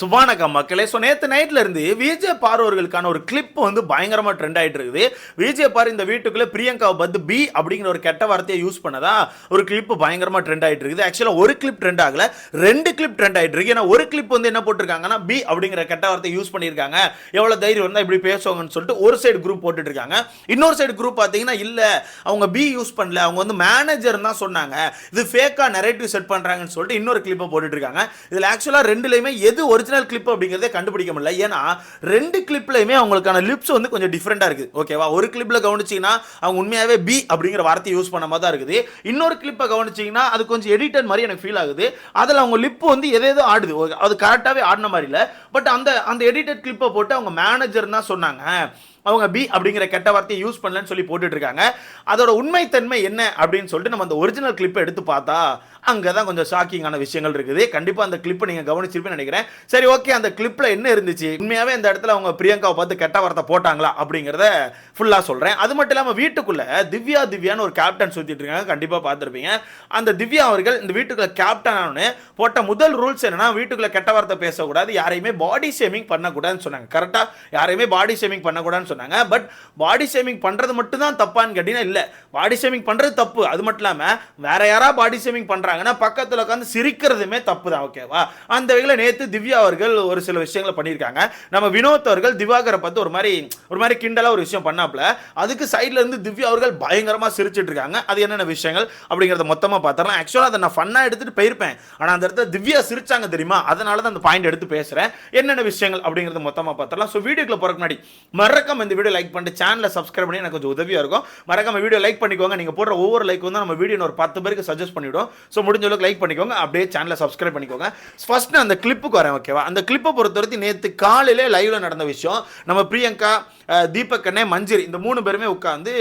சுபானக்கா மக்களே ஸோ நேற்று நைட்டில் இருந்து விஜய் பார்வர்களுக்கான ஒரு கிளிப் வந்து பயங்கரமாக ட்ரெண்ட் ஆகிட்டு இருக்குது. விஜய் பார் இந்த வீட்டுக்குள்ளே பிரியங்காவை பத்து பி அப்படிங்கிற ஒரு கெட்ட வார்த்தையை யூஸ் பண்ணதா ஒரு கிளிப் பயங்கரமாக ட்ரெண்ட் ஆகிட்டு இருக்குது. ஆக்சுவலாக ஒரு கிளிப் ட்ரெண்ட் ஆகல ரெண்டு கிளிப் ட்ரெண்ட் ஆகிட்டு இருக்கு. ஏன்னா ஒரு கிளிப் வந்து என்ன போட்டிருக்காங்கன்னா பி அப்படிங்கிற கெட்ட வார்த்தை யூஸ் பண்ணியிருக்காங்க. எவ்வளோ தைரியம் இருந்தால் இப்படி பேசுவாங்கன்னு சொல்லிட்டு ஒரு சைடு குரூப் போட்டுட்டு இருக்காங்க இன்னொரு சைடு குரூப் பார்த்தீங்கன்னா இல்லை அவங்க பி யூஸ் பண்ணல. அவங்க வந்து மேனேஜர் தான் சொன்னாங்க. இது ஃபேக்காக நெரேட்டிவ் செட் பண்ணுறாங்கன்னு சொல்லிட்டு இன்னொரு கிளிப்பை போட்டுட்டு இருக்காங்க இதில் ஆக்சுவலாக ரெண்டுலேயுமே எது ஒரிஜினல் கிளிப் அப்படிங்கிறதே கண்டுபிடிக்க முடியல. ஏன்னா ரெண்டு கிளிப்லையுமே அவங்களுக்கான லிப்ஸ் வந்து கொஞ்சம் டிஃப்ரெண்ட்டாக இருக்குது. ஓகேவா ஒரு கிளிப்பில் கவனிச்சிங்கன்னா அவங்க உண்மையாகவே பி அப்படிங்கிற வார்த்தையை யூஸ் பண்ண மாதிரி தான் இருக்குது. இன்னொரு கிளிப்பை கவனிச்சிங்கன்னா அது கொஞ்சம் எடிட்டட் மாதிரி எனக்கு ஃபீல் ஆகுது. அதில் அவங்க லிப் வந்து எதேதோ ஆடுது? அது கரெக்டாகவே ஆடின மாதிரி இல்லை. பட் அந்த அந்த எடிட்டட் கிளிப்பை போட்டு அவங்க மேனேஜர் தான் சொன்னாங்க. அவங்க பி அப்படிங்கிற கெட்ட வார்த்தையை யூஸ் பண்ணலன்னு சொல்லி போட்டுட்டு இருக்காங்க. அதோட உண்மைத்தன்மை என்ன அப்படின்னு சொல்லிட்டு நம்ம அந்த ஒரிஜினல் கிளிப்பை எடுத்து பார்த்தா அங்கே தான் கொஞ்சம் ஷாக்கிங்கான விஷயங்கள் இருக்குது. கண்டிப்பாக அந்த கிளிப்பை நீங்கள் கவனிச்சிருப்பேன்னு நினைக்கிறேன். சரி ஓகே அந்த கிளிப்பில் என்ன இருந்துச்சு? உண்மையாகவே அந்த இடத்துல அவங்க பிரியங்காவை பார்த்து கெட்ட வார்த்தை போட்டாங்களா அப்படிங்கிறத ஃபுல்லாக சொல்கிறேன் அது மட்டும் இல்லாமல் வீட்டுக்குள்ளே திவ்யா திவ்யான்னு ஒரு கேப்டன் சுற்றிட்டு இருக்காங்க. கண்டிப்பாக பார்த்துருப்பீங்க. அந்த திவ்யா அவர்கள் இந்த வீட்டுக்குள்ள கேப்டன் ஆனோன்னு போட்ட முதல் ரூல்ஸ் என்னன்னா வீட்டுக்குள்ளே கெட்ட வார்த்தை பேசக்கூடாது. யாரையுமே பாடி ஷேமிங் பண்ணக்கூடாதுன்னு சொன்னாங்க. கரெக்டாக யாரையுமே பாடி ஷேமிங் பண்ணக்கூடாதுன்னு சொன்னாங்க. பட் பாடி ஷேமிங் பண்ணுறது மட்டும் தான் தப்பான்னு கேட்டிங்கன்னா இல்லை. பாடி ஷேமிங் பண்ணுறது தப்பு. அது மட்டும் இல்லாமல் வேற யாரா பாடி ஷேமிங் பண்ணுறாங்கன்னா பக்கத்தில் உட்காந்து சிரிக்கிறதுமே தப்பு தான் ஓகேவா அந்த வகையில் நேற்று திவ்யா அவர்கள் ஒரு சில விஷயங்களை பண்ணியிருக்காங்க. நம்ம வினோத் அவர்கள் திவாகரை பார்த்து ஒரு மாதிரி ஒரு மாதிரி கிண்டலாக ஒரு விஷயம் பண்ணாப்புல. அதுக்கு சைடில் இருந்து திவ்யா அவர்கள் பயங்கரமாக சிரிச்சிட்டு இருக்காங்க அது என்னென்ன விஷயங்கள் அப்படிங்கிறத மொத்தமாக பார்த்தரலாம் ஆக்சுவலாக அதை நான் ஃபன்னாக எடுத்துகிட்டு போயிருப்பேன். ஆனால் அந்த இடத்துல திவ்யா சிரிச்சாங்க தெரியுமா? அதனால தான் அந்த பாயிண்ட் எடுத்து பேசுகிறேன் என்னென்ன விஷயங்கள் அப்படிங்கிறத மொத்தமாக பார்த்தரலாம் ஸோ வீடியோக்குள்ள போகிறக்கு முன்னாடி மறக்காம இந்த வீடியோ லைக் பண்ணிட்டு சேனலை சப்ஸ்கிரைப் பண்ணி எனக்கு கொஞ்சம் உதவியாக இருக்கும். மறக்காம வீடியோ லைக் பண்ணிக்கோங்க. நீங்கள் போடுற ஒவ்வொரு லைக் வந்து நம்ம வீடியோ ஒரு பத்து பேருக்கு சஜஸ்ட் பண்ணிவிடும். ஸோ முடிஞ்ச அளவுக்கு லைக் பண்ணிக்கோங்க. அப்படியே சேனலை சப்ஸ்கிரைப் பண்ணிக்கோங்க. ஃபர்ஸ்ட் அந்த கிளிப்புக்கு வரேன் ஓகேவா அந்த கிளிப்பை பொறுத்தவரைக்கும் நேற்று காலையிலே லைவ்ல நடந்த விஷயம். நம்ம பிரியங்கா தீபக் கண்ணே மஞ்சிரி இந்த மூணு பேருமே உட்காந்து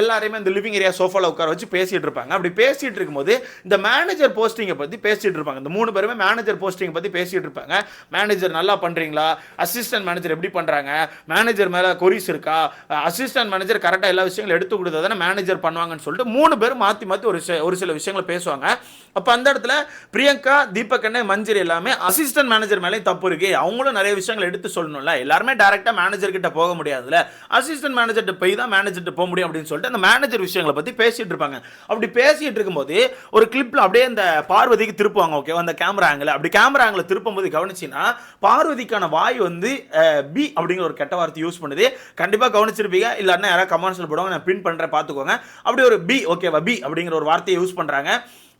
எல்லாரையுமே இந்த லிவிங் ஏரியா சோஃபாவில் உட்கார வச்சு பேசிகிட்டு இருப்பாங்க. அப்படி பேசிகிட்டு இருக்கும்போது இந்த மேனேஜர் போஸ்டிங்கை பற்றி பேசிகிட்டு இருப்பாங்க. இந்த மூணு பேருமே மேனேஜர் போஸ்டிங்கை பற்றி பேசிகிட்டு இருப்பாங்க. மேனேஜர் நல்லா பண்ணுறீங்களா அசிஸ்டன்ட் மேனேஜர் எப்படி பண்ணுறாங்க மேனேஜர் மேலே கொரிஸ் இருக்கா? அசிஸ்டன்ட் மேனேஜர் கரெக்டாக எல்லா விஷயங்களும் எடுத்து கொடுத்தா தானே மேனேஜர் பண்ணுவாங்கன்னு சொல்லிட்டு மூணு பேரும் மாற்றி மாற்றி ஒரு ஒரு சில விஷயங்களை பேசுவாங்க. அப்போ அந்த இடத்துல பிரியங்கா தீபக் அண்ணே மஞ்சரி எல்லாமே அசிஸ்டன்ட் மேனேஜர் மேலேயும் தப்பு இருக்கு. அவங்களும் நிறைய விஷயங்கள் எடுத்து சொல்லணும்ல. எல்லாருமே டேரெக்டாக மேனேஜர் கிட்ட போக முடியாதுல்ல. அசிஸ்டன்ட் மேனேஜர்கிட்ட போய் தான் மேனேஜர்கிட்ட போக முடியும் அப்படின்னு சொல்லிட்டு அந்த மேனேஜர் விஷயங்களை பற்றி பேசிட்டு இருப்பாங்க. அப்படி பேசிட்டு இருக்கும்போது ஒரு கிளிப்பில் அப்படியே அந்த பார்வதிக்கு திருப்புவாங்க ஓகே அந்த கேமரா ஆங்கிள் அப்படி கேமரா ஆங்கிள் திருப்பும் போது கவனிச்சின்னா பார்வதிக்கான வாய் வந்து பி அப்படிங்கிற ஒரு கெட்ட வார்த்தை யூஸ் பண்ணுது. கண்டிப்பாக கவனிச்சிருப்பீங்க. இல்லைன்னா யாராவது கமெண்ட்ஸில் போடுவாங்க. நான் பின் பண்ணுறேன் பார்த்துக்கோங்க. அப்படி ஒரு பி ஓகேவா பி அப்படிங்கிற ஒரு வார்த்தையை யூஸ் பண்ணுறாங்க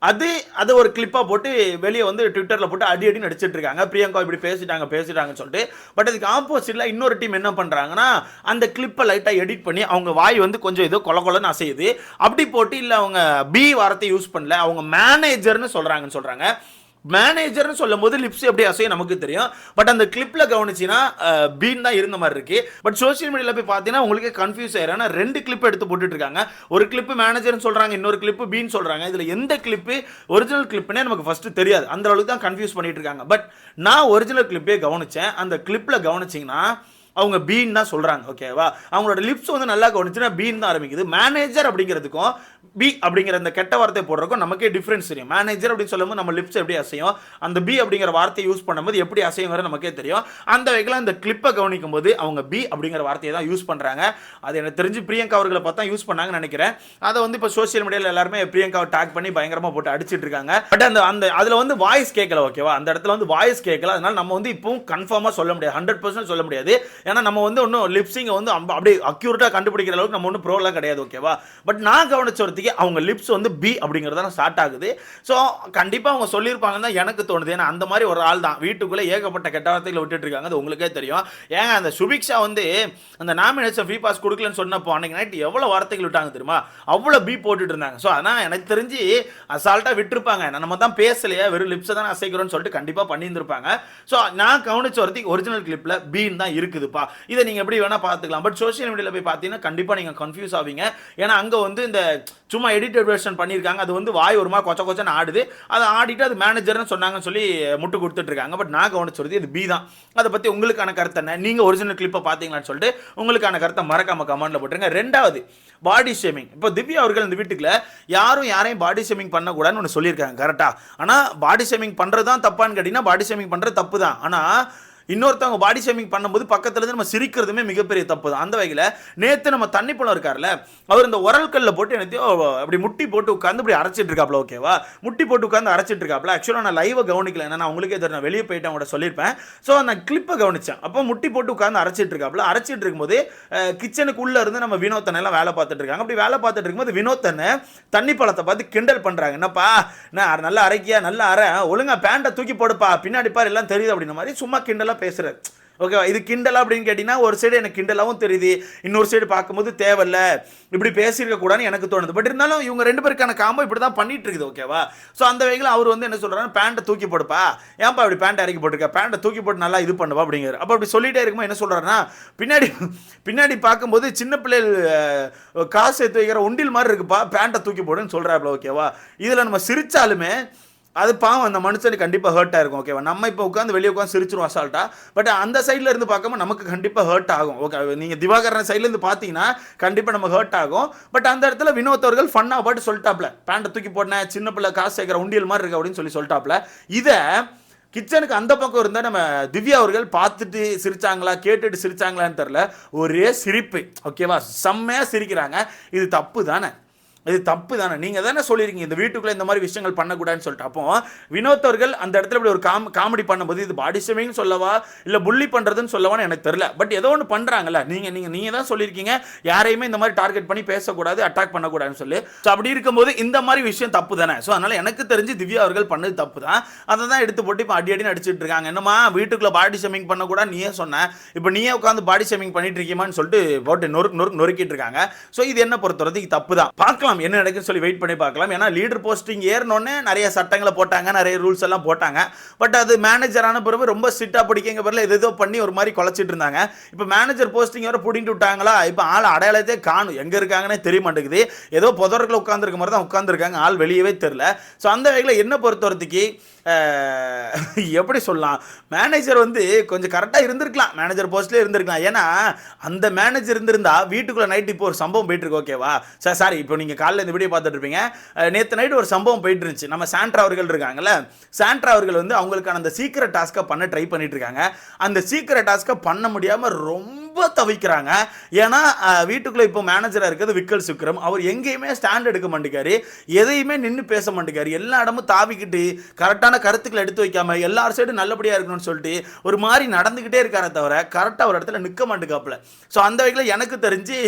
அது அதை ஒரு கிளிப்பாக போட்டு வெளியே வந்து ட்விட்டரில் போட்டு அடி அடி நடிச்சிட்டு இருக்காங்க பிரியங்கா இப்படி பேசிட்டாங்க பேசிட்டாங்கன்னு சொல்லிட்டு. பட் அதுக்கு ஆப்போசிட்டில் இன்னொரு டீம் என்ன பண்ணுறாங்கன்னா அந்த கிளிப்பை லைட்டாக எடிட் பண்ணி அவங்க வாய் வந்து கொஞ்சம் ஏதோ கொல கொலன்னு அசையுது. அப்படி போட்டு இல்லை அவங்க பி வார்த்தை யூஸ் பண்ணல அவங்க மேனேஜர்னு சொல்கிறாங்கன்னு சொல்கிறாங்க மேனேஜர்னு சொல்லும் போது லிப்ஸ் எப்படி அசையும் நமக்கு தெரியும். பட் அந்த கிளிப்பில் கவனிச்சின்னா பீன் தான் இருந்த மாதிரி இருக்கு. பட் சோஷியல் மீடியாவில் போய் பார்த்தீங்கன்னா உங்களுக்கு கன்ஃபியூஸ் ஆயிரும். ரெண்டு கிளிப் எடுத்து போட்டுட்டு இருக்காங்க ஒரு கிளிப்பு மேனேஜர்னு சொல்கிறாங்க இன்னொரு கிளிப்பு பீன் சொல்கிறாங்க இதில் எந்த கிளிப்பு ஒரிஜினல் கிளிப்னே நமக்கு ஃபஸ்ட்டு தெரியாது. அந்த அளவுக்கு தான் கன்ஃபியூஸ் பண்ணிட்டு இருக்காங்க பட் நான் ஒரிஜினல் கிளிப்பே கவனிச்சேன். அந்த கிளிப்பில் கவனிச்சிங்கன்னா அவங்க பீன் தான் சொல்கிறாங்க ஓகேவா அவங்களோட லிப்ஸ் வந்து நல்லா கவனிச்சுன்னா பீன் தான் ஆரம்பிக்குது. மேனேஜர் அப்படிங்கிறதுக்கும் பி அப்படிங்கிற அந்த கெட்ட வார்த்தை போடுறதுக்கும் நமக்கே டிஃப்ரென்ஸ் தெரியும். மேனேஜர் அப்படின்னு சொல்லும்போது நம்ம லிப்ஸ் எப்படி அசையும் அந்த பி அப்படிங்கிற வார்த்தையை யூஸ் பண்ணும்போது எப்படி அசையுங்கிற நமக்கே தெரியும். அந்த வகையில் அந்த கிளிப்பை கவனிக்கும் போது அவங்க பி அப்படிங்கிற வார்த்தையை தான் யூஸ் பண்ணுறாங்க அது எனக்கு தெரிஞ்சு பிரியங்கா அவர்களை பார்த்தா யூஸ் பண்ணாங்கன்னு நினைக்கிறேன். அதை வந்து இப்போ சோஷியல் மீடியாவில் எல்லாருமே பிரியங்காவை டாக் பண்ணி பயங்கரமாக போட்டு அடிச்சிட்டு இருக்காங்க. பட் அந்த அந்த அதில் வந்து வாய்ஸ் கேட்கல ஓகேவா அந்த இடத்துல வந்து வாய்ஸ் கேட்கல. அதனால நம்ம வந்து இப்பவும் கன்ஃபார்மாக சொல்ல முடியாது. ஹண்ட்ரட் பர்சன்ட் சொல்ல முடியாது. ஏன்னா நம்ம வந்து ஒன்றும் லிப்ஸிங்கை வந்து அம்ப- அப்படியே அக்யூரேட்டாக கண்டுபிடிக்கிற அளவுக்கு நம்ம ஒன்றும் ப்ரோலாம் கிடையாது ஓகேவா பட் நான் கவனிச்ச ஒருத்திக்கு அவங்க லிப்ஸ் வந்து பி அப்படிங்கிறத ஸ்டார்ட் ஆகுது. ஸோ கண்டிப்பாக அவங்க சொல்லியிருப்பாங்கன்னு தான் எனக்கு தோணுது. ஏன்னா அந்த மாதிரி ஒரு ஆள் தான். வீட்டுக்குள்ளே ஏகப்பட்ட கெட்ட வார்த்தைகளை விட்டுட்டு இருக்காங்க. அது உங்களுக்கே தெரியும். ஏங்க அந்த சுபிக்ஷா வந்து அந்த நாமினேஷன் ஃப்ரீ பாஸ் கொடுக்கலன்னு சொன்னப்போ அன்னைக்கு நைட்டு எவ்வளோ வார்த்தைகள் விட்டாங்க தெரியுமா? அவ்வளோ பி போட்டுட்டு இருந்தாங்க. ஸோ அதான் எனக்கு தெரிஞ்சு அசால்ட்டாக விட்டுருப்பாங்க. நம்ம தான் பேசலையே வெறும் லிப்ஸை தான் அசைக்கிறோம்னு சொல்லிட்டு கண்டிப்பாக பண்ணியிருந்திருப்பாங்க. ஸோ நான் கவனிச்ச வரத்துக்கு ஒரிஜினல் கிளிப்பில் பீன் தான் இருக்குது. இருக்குதுப்பா இதை நீங்கள் எப்படி வேணால் பார்த்துக்கலாம். பட் சோஷியல் மீடியாவில் போய் பார்த்தீங்கன்னா கண்டிப்பாக நீங்கள் கன்ஃபியூஸ் ஆவீங்க. ஏன்னா அங்கே வந்து இந்த சும்மா எடிட்டட் வெர்ஷன் பண்ணியிருக்காங்க. அது வந்து வாய் ஒரு மாதிரி கொச்ச கொச்சன்னு ஆடுது. அதை ஆடிட்டு அது மேனேஜர்னு சொன்னாங்கன்னு சொல்லி முட்டு கொடுத்துட்டு இருக்காங்க. பட் நான் கவனிச்சுருது இது பி தான். அதை பற்றி உங்களுக்கான கருத்தை என்ன? நீங்கள் ஒரிஜினல் கிளிப்பை பார்த்தீங்களான்னு சொல்லிட்டு உங்களுக்கான கருத்தை மறக்காம கமெண்ட்ல போட்டுருங்க. ரெண்டாவது பாடி ஷேமிங் இப்போ திவ்யா அவர்கள் இந்த வீட்டுக்குள்ள யாரும் யாரையும் பாடி ஷேமிங் பண்ணக்கூடாதுன்னு ஒன்று சொல்லியிருக்காங்க. கரெக்டாக ஆனால் பாடி ஷேமிங் பண்ணுறது தான் தப்பான்னு கேட்டிங்கன்னா பாடி ஷேமிங் பண்ணுறது தப்பு தான். ஆனால் இன்னொருத்தவங்க பாடி ஷேமிங் பண்ணும்போது பக்கத்துலேருந்து நம்ம சிரிக்கிறதுமே மிகப்பெரிய தப்பு தான் அந்த வகையில் நேற்று நம்ம தண்ணி பழம் இருக்கார்ல அவர் இந்த உரல் கல்லில் போட்டு என்னத்தையோ அப்படி முட்டி போட்டு உட்காந்து இப்படி அரைச்சிட்டு இருக்காப்ல ஓகேவா முட்டி போட்டு உட்காந்து அரைச்சிட்டு இருக்காப்ல. ஆக்சுவலாக நான் லைவை கவனிக்கல. ஏன்னா நான் உங்களுக்கே தெரியும் நான் வெளியே போயிட்டு அவங்கள்ட்ட சொல்லியிருப்பேன். ஸோ நான் கிளிப்பை கவனிச்சேன். அப்போ முட்டி போட்டு உட்காந்து அரைச்சிட்டு இருக்காப்ல. அரைச்சிட்டு இருக்கும்போது கிச்சனுக்குள்ளே இருந்து நம்ம வினோத்தனை எல்லாம் வேலை பார்த்துட்டு இருக்காங்க. அப்படி வேலை பார்த்துட்டு இருக்கும்போது வினோத்தனை தண்ணி பழத்தை பார்த்து கிண்டல் பண்ணுறாங்க என்னப்பா நான் நல்லா அரைக்கியா? நல்லா அரை. ஒழுங்கா பேண்ட்டை தூக்கி போடுப்பா. பின்னாடி பாரு எல்லாம் தெரியுது அப்படின்ற மாதிரி சும்மா கிண்டலாக பேசுறாரு ஓகேவா இது கிண்டலா அப்படின்னு கேட்டிங்கன்னா ஒரு சைடு எனக்கு கிண்டலாகவும் தெரியுது. இன்னொரு சைடு பார்க்கும்போது தேவையில்ல. இப்படி பேசியிருக்க கூடாதுன்னு எனக்கு தோணுது. பட் இருந்தாலும் இவங்க ரெண்டு பேருக்கான காம்போ இப்படி தான் பண்ணிட்டு இருக்குது ஓகேவா ஸோ அந்த வகையில் அவர் வந்து என்ன சொல்றாரு பேண்ட்டை தூக்கி போடுப்பா. ஏன்பா இப்படி பேண்ட் இறக்கி போட்டிருக்க? பேண்ட்டை தூக்கி போட்டு நல்லா இது பண்ணுவா? அப்படிங்கிற அப்போ அப்படி சொல்லிட்டே இருக்கும்போது என்ன சொல்கிறாருன்னா பின்னாடி பின்னாடி பார்க்கும்போது சின்ன பிள்ளைகள் காசு எடுத்து வைக்கிற உண்டில் மாதிரி இருக்குப்பா. பேண்ட்டை தூக்கி போடுன்னு சொல்கிறாப்ல ஓகேவா இதில் நம்ம சிரித்தாலுமே அது பாவம் அந்த மனுஷனுக்கு கண்டிப்பாக ஹர்ட் ஆயிருக்கும் ஓகேவா நம்ம இப்போ உட்காந்து வெளியே உட்காந்து சிரிச்சிரும் அசால்ட்டா பட் அந்த சைடில் இருந்து பார்க்காம நமக்கு கண்டிப்பாக ஹர்ட் ஆகும் ஓகே நீங்கள் திவாகரன் சைட்லேருந்து பார்த்தீங்கன்னா கண்டிப்பாக நம்ம ஹர்ட் ஆகும். பட் அந்த இடத்துல வினோத் அவர்கள் ஃபன்னாக பாட்டு சொல்லிட்டாப்ல. பேண்ட்டை தூக்கி போட்டேன் சின்ன பிள்ளை காசு சேர்க்குற உண்டியல் மாதிரி இருக்கு அப்படின்னு சொல்லி சொல்லிட்டாப்ல. இதை கிச்சனுக்கு அந்த பக்கம் இருந்தால் நம்ம திவ்யா அவர்கள் பார்த்துட்டு சிரிச்சாங்களா கேட்டுட்டு சிரிச்சாங்களான்னு தெரில ஒரே சிரிப்பு ஓகேவா செம்மையாக சிரிக்கிறாங்க. இது தப்பு தானே? இது தப்பு தானே நீங்கள் தானே சொல்லியிருக்கீங்க இந்த வீட்டுக்குள்ளே இந்த மாதிரி விஷயங்கள் பண்ணக்கூடாதுன்னு சொல்லிட்டு. அப்போ வினோத் அவர்கள் அந்த இடத்துல இப்படி ஒரு காம் காமெடி பண்ணும்போது இது பாடி ஷேமிங்னு சொல்லவா இல்லை புள்ளி பண்ணுறதுன்னு சொல்லவான்னு எனக்கு தெரில பட் ஏதோ ஒன்று பண்ணுறாங்கல்ல நீங்கள் நீங்கள் நீங்கள் தான் சொல்லியிருக்கீங்க. யாரையுமே இந்த மாதிரி டார்கெட் பண்ணி பேசக்கூடாது அட்டாக் பண்ணக்கூடாதுன்னு சொல்லி. ஸோ அப்படி இருக்கும்போது இந்த மாதிரி விஷயம் தப்பு தானே ஸோ அதனால் எனக்கு தெரிஞ்சு திவ்யா அவர்கள் பண்ணது தப்பு தான் அதை தான் எடுத்து போட்டு இப்போ அடி அடின்னு அடிச்சிட்டு இருக்காங்க. என்னம்மா வீட்டுக்குள்ளே பாடி ஷேமிங் பண்ணக்கூடாது நீயே சொன்ன. இப்போ நீயே உட்காந்து பாடி ஷேமிங் பண்ணிட்டு இருக்கீமான்னு சொல்லிட்டு போட்டு நொறுக்கு நொறுக்கு நொறுக்கிட்டு இருக்காங்க. ஸோ இது என்ன பொறுத்தவரைக்கும் தப்பு தான் பார்க்கலாம். என்ன நடக்குன்னு சொல்லி வெயிட் பண்ணி பார்க்கலாம். ஏன்னா லீடர் போஸ்டிங் ஏறினோடனே நிறைய சட்டங்களை போட்டாங்க நிறைய ரூல்ஸ் எல்லாம் போட்டாங்க. பட் அது மேனேஜரான பிறகு ரொம்ப ஸ்ட்ரிக்டாக பிடிக்கங்க பிறகு எது ஏதோ பண்ணி ஒரு மாதிரி குலைச்சிட்டு இருந்தாங்க. இப்போ மேனேஜர் போஸ்டிங் வர பிடிங்கிட்டு விட்டாங்களா? இப்போ ஆள் அடையாளத்தே காணும். எங்கே இருக்காங்கன்னே தெரிய மாட்டேங்குது. ஏதோ புதர்களை உட்காந்துருக்க மாதிரி தான் உட்காந்துருக்காங்க ஆள் வெளியவே தெரில ஸோ அந்த வகையில் என்ன பொறுத்தவரத்துக்கு எப்படி சொல்லலாம்? மேனேஜர் வந்து கொஞ்சம் கரெக்டாக இருந்திருக்கலாம். மேனேஜர் போஸ்ட்லேயே இருந்திருக்கலாம். ஏன்னா அந்த மேனேஜர் இருந்திருந்தா வீட்டுக்குள்ளே நைட்டு இப்போ ஒரு சம்பவம் போயிட்டுருக்கு ஓகேவா சார் சாரி இப்போ நீங்கள் காலையில் இந்த வீடியோ பார்த்துட்டு இருப்பீங்க. நேற்று நைட் ஒரு சம்பவம் போயிட்டு இருந்துச்சு நம்ம சாண்ட்ரா அவர்கள் இருக்காங்கல்ல சாண்ட்ரா அவர்கள் வந்து அவங்களுக்கான அந்த சீக்கிரம் டாஸ்க்கை பண்ண ட்ரை பண்ணிட்டு இருக்காங்க அந்த சீக்கிரம் டாஸ்க்கை பண்ண முடியாமல் ரொம்ப தவிக்கிறாங்க. ஏன்னா வீட்டுக்குள்ளே இப்போ மேனேஜராக இருக்கிறது விக்கல் சுக்ரம் அவர் எங்கேயுமே ஸ்டாண்ட் எடுக்க மாட்டேங்காரு. எதையுமே நின்று பேச மாட்டேங்காரு. எல்லா இடமும் தாவிக்கிட்டு கரெக்டான கருத்துக்களை எடுத்து வைக்காம எல்லார் சைடும் நல்லபடியாக இருக்கணும்னு சொல்லிட்டு ஒரு மாதிரி நடந்துக்கிட்டே இருக்காரே தவிர கரெக்டாக ஒரு இடத்துல நிற்க மாட்டேங்காப்புல. ஸோ அந்த வகையில் எனக்கு தெரிஞ்சு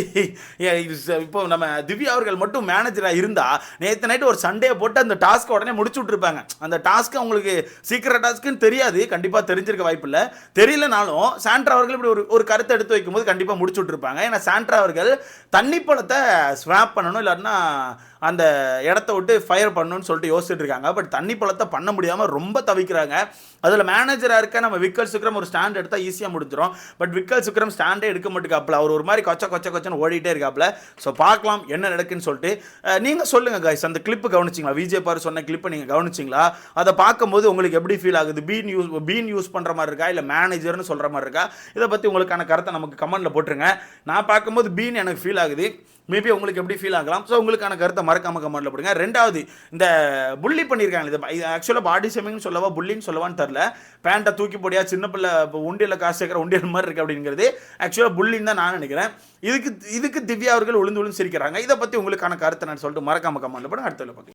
இப்போ நம்ம திவ்யா அவர்கள் மட்டும் மேனேஜராக இருந்தால் நேற்று நைட்டு ஒரு சண்டே போட்டு அந்த டாஸ்க் உடனே முடிச்சு விட்ருப்பாங்க அந்த டாஸ்க்கு அவங்களுக்கு சீக்கிரம் டாஸ்க்குன்னு தெரியாது. கண்டிப்பாக தெரிஞ்சிருக்க வாய்ப்பு இல்லை. தெரியலனாலும் சாண்ட்ரா அவர்கள் இப்படி ஒரு ஒரு கருத்தை எடுத்து வைக்கும் போது கண்டிப்பாக முடிச்சு விட்ருப்பாங்க ஏன்னா சாண்ட்ரா அவர்கள் தண்ணி பழத்தை ஸ்வாப் பண்ணணும் இல்லாட்டினா அந்த இடத்த விட்டு ஃபயர் பண்ணணும்னு சொல்லிட்டு யோசிச்சுட்டு இருக்காங்க பட் தண்ணி பழத்தை பண்ண முடியாமல் ரொம்ப தவிக்கிறாங்க. அதில் மேனேஜராக இருக்க நம்ம விக்கல் சுக்ரம் ஒரு ஸ்டாண்ட் எடுத்தால் ஈஸியாக முடிஞ்சிடும் பட் விக்கல் சுக்ரம் ஸ்டாண்டே எடுக்க மாட்டேங்காப்புல. அவர் ஒரு மாதிரி கொச்ச கொச்ச கொச்சன்னு ஓடிட்டே இருக்காப்புல. ஸோ பார்க்கலாம் என்ன நடக்குன்னு சொல்லிட்டு. நீங்கள் சொல்லுங்கள் guys. அந்த கிளிப்பு கவனிச்சிங்களா? விஜய் பார் சொன்ன கிளிப்பை நீங்கள் கவனிச்சிங்களா? அதை பார்க்கும்போது உங்களுக்கு எப்படி ஃபீல் ஆகுது? பீன் யூஸ் பீன் யூஸ் பண்ணுற மாதிரி இருக்கா? இல்லை மேனேஜர்னு சொல்கிற மாதிரி இருக்கா? இதை பற்றி உங்களுக்கான கருத்தை நமக்கு கமெண்ட்டில் போட்டுருங்க. நான் பார்க்கும்போது பீன் எனக்கு ஃபீல் ஆகுது. மேபி உங்களுக்கு எப்படி ஃபீல் ஆகலாம். ஸோ உங்களுக்கான கருத்தை மறக்காம கமெண்ட்ல போடுங்க. ரெண்டாவது இந்த புள்ளி பண்ணியிருக்காங்க இது ஆக்சுவலாக பாடி ஷேமிங்னு சொல்லவா புள்ளின்னு சொல்லவான்னு தெரில பேண்ட்டை தூக்கி போடியா சின்ன பிள்ளை இப்போ உண்டியில் காசு சேர்க்குற உண்டியல் மாதிரி இருக்குது அப்படிங்கிறது ஆக்சுவலாக புள்ளின்னு தான் நான் நினைக்கிறேன். இதுக்கு இதுக்கு திவ்யா அவர்கள் உளுந்து உளுந்து சிரிக்கிறாங்க. இதை பற்றி உங்களுக்கான கருத்தை நான் சொல்லிட்டு மறக்காம கமெண்ட்ல போடுங்க. அடுத்த பார்க்கலாம்.